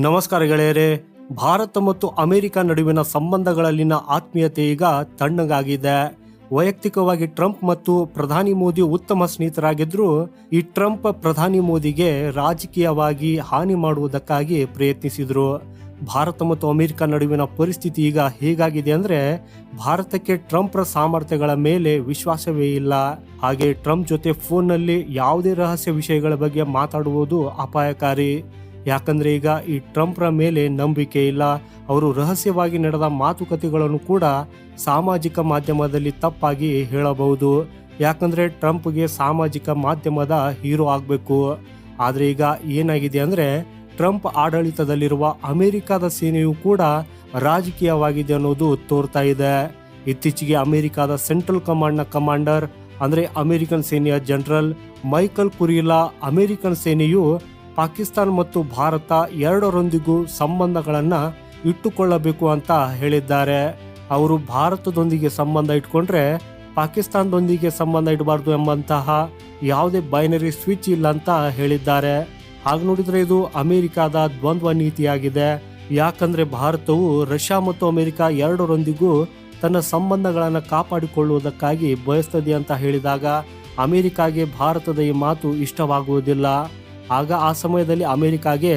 ನಮಸ್ಕಾರ ಗೆಳೆಯರೇ, ಭಾರತ ಮತ್ತು ಅಮೆರಿಕ ನಡುವಿನ ಸಂಬಂಧಗಳಲ್ಲಿನ ಆತ್ಮೀಯತೆ ಈಗ ತಣ್ಣಗಾಗಿದೆ. ವೈಯಕ್ತಿಕವಾಗಿ ಟ್ರಂಪ್ ಮತ್ತು ಪ್ರಧಾನಿ ಮೋದಿ ಉತ್ತಮ ಸ್ನೇಹಿತರಾಗಿದ್ದರೂ ಈ ಟ್ರಂಪ್ ಪ್ರಧಾನಿ ಮೋದಿಗೆ ರಾಜಕೀಯವಾಗಿ ಹಾನಿ ಮಾಡುವುದಕ್ಕಾಗಿ ಪ್ರಯತ್ನಿಸಿದರು. ಭಾರತ ಮತ್ತು ಅಮೆರಿಕ ನಡುವಿನ ಪರಿಸ್ಥಿತಿ ಈಗ ಹೇಗಾಗಿದೆ ಅಂದ್ರೆ ಭಾರತಕ್ಕೆ ಟ್ರಂಪ್ರ ಸಾಮರ್ಥ್ಯಗಳ ಮೇಲೆ ವಿಶ್ವಾಸವೇ ಇಲ್ಲ. ಹಾಗೆ ಟ್ರಂಪ್ ಜೊತೆ ಫೋನ್ನಲ್ಲಿ ಯಾವುದೇ ರಹಸ್ಯ ವಿಷಯಗಳ ಬಗ್ಗೆ ಮಾತಾಡುವುದು ಅಪಾಯಕಾರಿ. ಯಾಕಂದ್ರೆ ಈಗ ಈ ಟ್ರಂಪ್ರ ಮೇಲೆ ನಂಬಿಕೆ ಇಲ್ಲ, ಅವರು ರಹಸ್ಯವಾಗಿ ನಡೆದ ಮಾತುಕತೆಗಳನ್ನು ಕೂಡ ಸಾಮಾಜಿಕ ಮಾಧ್ಯಮದಲ್ಲಿ ತಪ್ಪಾಗಿ ಹೇಳಬಹುದು. ಯಾಕಂದ್ರೆ ಟ್ರಂಪ್ಗೆ ಸಾಮಾಜಿಕ ಮಾಧ್ಯಮದ ಹೀರೋ ಆಗಬೇಕು. ಆದರೆ ಈಗ ಏನಾಗಿದೆ ಅಂದ್ರೆ, ಟ್ರಂಪ್ ಆಡಳಿತದಲ್ಲಿರುವ ಅಮೆರಿಕದ ಸೇನೆಯು ಕೂಡ ರಾಜಕೀಯವಾಗಿದೆ ಅನ್ನೋದು ತೋರ್ತಾ ಇದೆ. ಇತ್ತೀಚೆಗೆ ಅಮೆರಿಕದ ಸೆಂಟ್ರಲ್ ಕಮಾಂಡ್ನ ಕಮಾಂಡರ್, ಅಂದ್ರೆ ಅಮೆರಿಕನ್ ಸೇನೆಯ ಜನರಲ್ ಮೈಕಲ್ ಕುರಿಲಾ, ಅಮೆರಿಕನ್ ಸೇನೆಯು ಪಾಕಿಸ್ತಾನ ಮತ್ತು ಭಾರತ ಎರಡರೊಂದಿಗೂ ಸಂಬಂಧಗಳನ್ನು ಇಟ್ಟುಕೊಳ್ಳಬೇಕು ಅಂತ ಹೇಳಿದ್ದಾರೆ. ಅವರು ಭಾರತದೊಂದಿಗೆ ಸಂಬಂಧ ಇಟ್ಕೊಂಡ್ರೆ ಪಾಕಿಸ್ತಾನದೊಂದಿಗೆ ಸಂಬಂಧ ಇಡಬಾರ್ದು ಎಂಬಂತಹ ಯಾವುದೇ ಬೈನರಿ ಸ್ವಿಚ್ ಇಲ್ಲ ಅಂತ ಹೇಳಿದ್ದಾರೆ. ಹಾಗ ನೋಡಿದ್ರೆ ಇದು ಅಮೆರಿಕದ ದ್ವಂದ್ವ ನೀತಿಯಾಗಿದೆ. ಯಾಕಂದ್ರೆ ಭಾರತವು ರಷ್ಯಾ ಮತ್ತು ಅಮೆರಿಕ ಎರಡರೊಂದಿಗೂ ತನ್ನ ಸಂಬಂಧಗಳನ್ನು ಕಾಪಾಡಿಕೊಳ್ಳುವುದಕ್ಕಾಗಿ ಬಯಸ್ತದೆ ಅಂತ ಹೇಳಿದಾಗ ಅಮೆರಿಕಾಗೆ ಭಾರತದ ಈ ಮಾತು ಇಷ್ಟವಾಗುವುದಿಲ್ಲ. ಆಗ ಆ ಸಮಯದಲ್ಲಿ ಅಮೆರಿಕಾಗೆ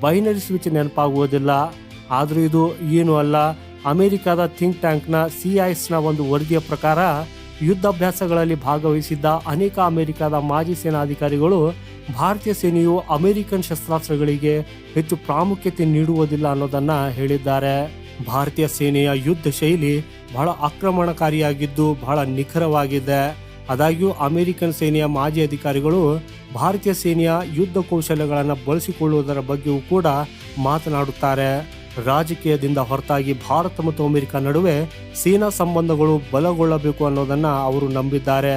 ಬೈನರಿ ಸ್ವಿಚ್ ನೆನಪಾಗುವುದಿಲ್ಲ. ಆದರೂ ಇದು ಏನು ಅಲ್ಲ. ಅಮೆರಿಕದ ಥಿಂಕ್ ಟ್ಯಾಂಕ್ನ ಸಿಐಎಸ್ನ ಒಂದು ವರದಿಯ ಪ್ರಕಾರ ಯುದ್ಧಾಭ್ಯಾಸಗಳಲ್ಲಿ ಭಾಗವಹಿಸಿದ್ದ ಅನೇಕ ಅಮೆರಿಕದ ಮಾಜಿ ಸೇನಾಧಿಕಾರಿಗಳು ಭಾರತೀಯ ಸೇನೆಯು ಅಮೆರಿಕನ್ ಶಸ್ತ್ರಾಸ್ತ್ರಗಳಿಗೆ ಹೆಚ್ಚು ಪ್ರಾಮುಖ್ಯತೆ ನೀಡುವುದಿಲ್ಲ ಅನ್ನೋದನ್ನ ಹೇಳಿದ್ದಾರೆ. ಭಾರತೀಯ ಸೇನೆಯ ಯುದ್ಧ ಶೈಲಿ ಬಹಳ ಆಕ್ರಮಣಕಾರಿಯಾಗಿದ್ದು ಬಹಳ ನಿಖರವಾಗಿದೆ. ಆದಾಗ್ಯೂ ಅಮೆರಿಕನ್ ಸೇನೆಯ ಮಾಜಿ ಅಧಿಕಾರಿಗಳು ಭಾರತೀಯ ಸೇನೆಯ ಯುದ್ಧ ಕೌಶಲ್ಯಗಳನ್ನು ಬಳಸಿಕೊಳ್ಳುವುದರ ಬಗ್ಗೆಯೂ ಕೂಡ ಮಾತನಾಡುತ್ತಾರೆ. ರಾಜಕೀಯದಿಂದ ಹೊರತಾಗಿ ಭಾರತ ಮತ್ತು ಅಮೆರಿಕ ನಡುವೆ ಸೇನಾ ಸಂಬಂಧಗಳು ಬಲಗೊಳ್ಳಬೇಕು ಅನ್ನೋದನ್ನ ಅವರು ನಂಬಿದ್ದಾರೆ.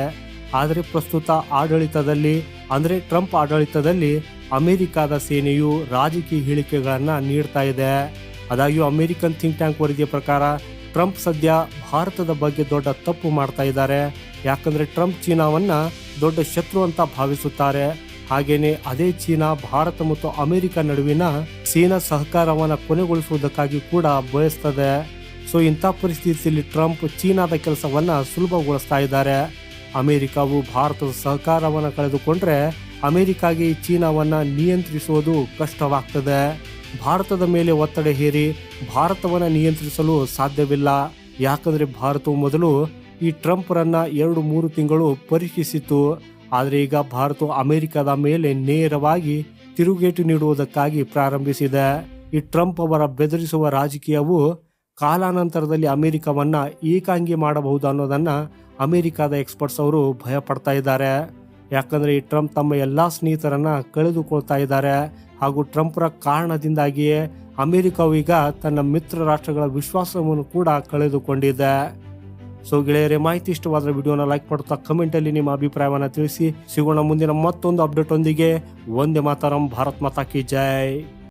ಆದರೆ ಪ್ರಸ್ತುತ ಆಡಳಿತದಲ್ಲಿ, ಅಂದರೆ ಟ್ರಂಪ್ ಆಡಳಿತದಲ್ಲಿ ಅಮೆರಿಕದ ಸೇನೆಯು ರಾಜಕೀಯ ಹೇಳಿಕೆಗಳನ್ನು ನೀಡ್ತಾ ಇದೆ. ಆದಾಗ್ಯೂ ಅಮೆರಿಕನ್ ಥಿಂಕ್ ಟ್ಯಾಂಕ್ ವರದಿಯ ಪ್ರಕಾರ ಟ್ರಂಪ್ ಸದ್ಯ ಭಾರತದ ಬಗ್ಗೆ ದೊಡ್ಡ ತಪ್ಪು ಮಾಡ್ತಾ ಇದ್ದಾರೆ. ಯಾಕಂದ್ರೆ ಟ್ರಂಪ್ ಚೀನಾವನ್ನ ದೊಡ್ಡ ಶತ್ರು ಅಂತ ಭಾವಿಸುತ್ತಾರೆ. ಹಾಗೇನೆ ಅದೇ ಚೀನಾ, ಭಾರತ ಮತ್ತು ಅಮೆರಿಕ ನಡುವಿನ ಚೀನಾ ಸಹಕಾರವನ್ನು ಕೊನೆಗೊಳಿಸುವುದಕ್ಕಾಗಿ ಕೂಡ ಬಯಸ್ತದೆ. ಸೊ, ಇಂಥ ಪರಿಸ್ಥಿತಿಯಲ್ಲಿ ಟ್ರಂಪ್ ಚೀನಾದ ಕೆಲಸವನ್ನ ಸುಲಭಗೊಳಿಸ್ತಾ ಇದ್ದಾರೆ. ಅಮೆರಿಕವು ಭಾರತದ ಸಹಕಾರವನ್ನು ಕಳೆದುಕೊಂಡ್ರೆ ಅಮೆರಿಕಾಗೆ ಚೀನಾವನ್ನು ನಿಯಂತ್ರಿಸುವುದು ಕಷ್ಟವಾಗ್ತದೆ. ಭಾರತದ ಮೇಲೆ ಒತ್ತಡ ಹೇರಿ ಭಾರತವನ್ನು ನಿಯಂತ್ರಿಸಲು ಸಾಧ್ಯವಿಲ್ಲ. ಯಾಕಂದ್ರೆ ಭಾರತವು ಮೊದಲು ಈ ಟ್ರಂಪ್ರನ್ನ ಎರಡು ಮೂರು ತಿಂಗಳು ಪರೀಕ್ಷಿಸಿತು ಆದರೆ ಈಗ ಭಾರತವು ಅಮೆರಿಕದ ಮೇಲೆ ನೇರವಾಗಿ ತಿರುಗೇಟು ನೀಡುವುದಕ್ಕಾಗಿ ಪ್ರಾರಂಭಿಸಿದೆ. ಈ ಟ್ರಂಪ್ ಅವರ ಬೆದರಿಸುವ ರಾಜಕೀಯವು ಕಾಲಾನಂತರದಲ್ಲಿ ಅಮೆರಿಕವನ್ನ ಏಕಾಂಗಿ ಮಾಡಬಹುದು ಅನ್ನೋದನ್ನ ಅಮೆರಿಕದ ಎಕ್ಸ್ಪರ್ಟ್ಸ್ ಅವರು ಭಯ ಪಡ್ತಾ ಇದ್ದಾರೆ. ಯಾಕಂದ್ರೆ ಈ ಟ್ರಂಪ್ ತಮ್ಮ ಎಲ್ಲಾ ಸ್ನೇಹಿತರನ್ನ ಕಳೆದುಕೊಳ್ತಾ ಇದ್ದಾರೆ. ಹಾಗೂ ಟ್ರಂಪ್ರ ಕಾರಣದಿಂದಾಗಿಯೇ ಅಮೆರಿಕವು ಈಗ ತನ್ನ ಮಿತ್ರ ರಾಷ್ಟ್ರಗಳ ವಿಶ್ವಾಸವನ್ನು ಕೂಡ ಕಳೆದುಕೊಂಡಿದೆ. ಸೊ ಗೆಳೆಯರೆ, ಮಾಹಿತಿ ಇಷ್ಟವಾದ ವಿಡಿಯೋನ ಲೈಕ್ ಮಾಡುತ್ತಾ ಕಮೆಂಟಲ್ಲಿ ನಿಮ್ಮ ಅಭಿಪ್ರಾಯವನ್ನು ತಿಳಿಸಿ. ಸಿಗೋಣ ಮುಂದಿನ ಮತ್ತೊಂದು ಅಪ್ಡೇಟ್ ಒಂದಿಗೆ. ಒಂದೇ ಮಾತಾರಂ, ಭಾರತ್ ಮಾತಾ ಕಿ ಜೈ.